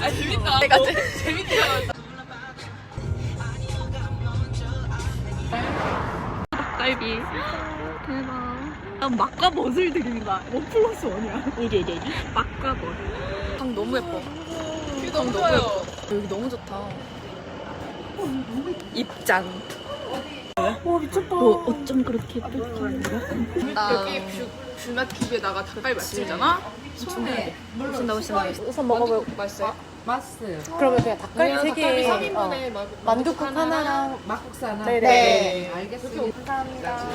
아 재밌다. 내가 재밌다. 갈비. 대박. 난 막가벗을 드리는 거야. 원 플러스 원이야. 어디 어디 어디? 막가벗. 방 너무 예뻐. 뷰 너무 좋아요. 여기 너무 좋다. 입장. 와 미쳤다. 뭐 어쩜 그렇게 예쁠까? 여기 뷰 뷰맛 TV에다가 닭발 맛집이잖아. 손에 신다 신다. 우선 먹어봐요. 맛있어요? 맛있어요. 그러면 그냥 닭갈비 세 개. 어. 3인분에 막 만두국 하나랑 막국수 하나. 네네. 네, 알겠습니다. 감사합니다.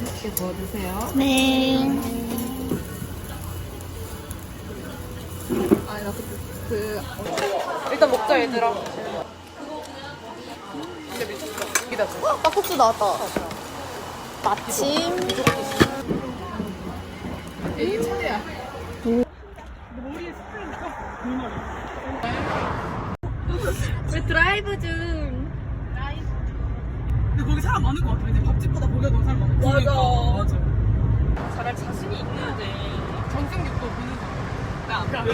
이렇게 구워 드세요. 네. 아니 나그 그, 일단 먹자 얘들아. 진짜 미쳤어. 여기다 줘. 막국수 나왔다. 마침. 이게 차례야. 왜 드라이브 중? 근데 거기 사람 많을 것 같아. 근데 밥집보다 거기가 더 사람 많아. 맞아. 맞아. 잘할 자신이 있는데 전승육도 보는 거. 나안 봐.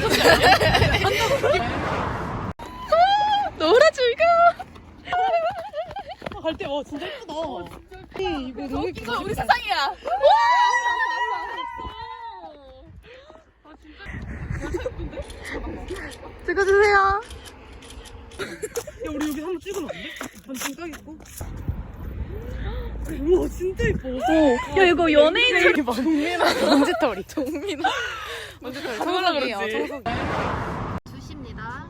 놀아줄까? 갈때와 진짜 예쁘다. 이거 너무 예쁘다. 우리 세상이야. 찍어주세요. 야, 우리 여기 한번 찍으면 안 돼? 딱 있고. 우와, 진짜 예뻐. 야 이거 연예인처럼 먼지털이. 동민아. 청소기야, 그러지. 청소기. 수시입니다.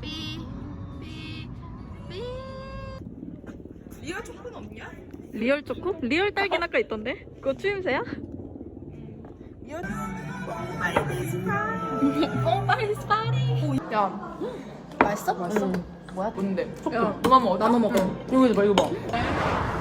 삐, 삐, 삐. 리아 초코는 없냐? 리얼 초코? 리얼 딸기는 아까 있던데? 그거 추임새야? 야 맛있어? 맛있어. 뭐야? 뭔데? 야 너만 먹어. 나눠 먹어. 이거 봐, 이거 봐.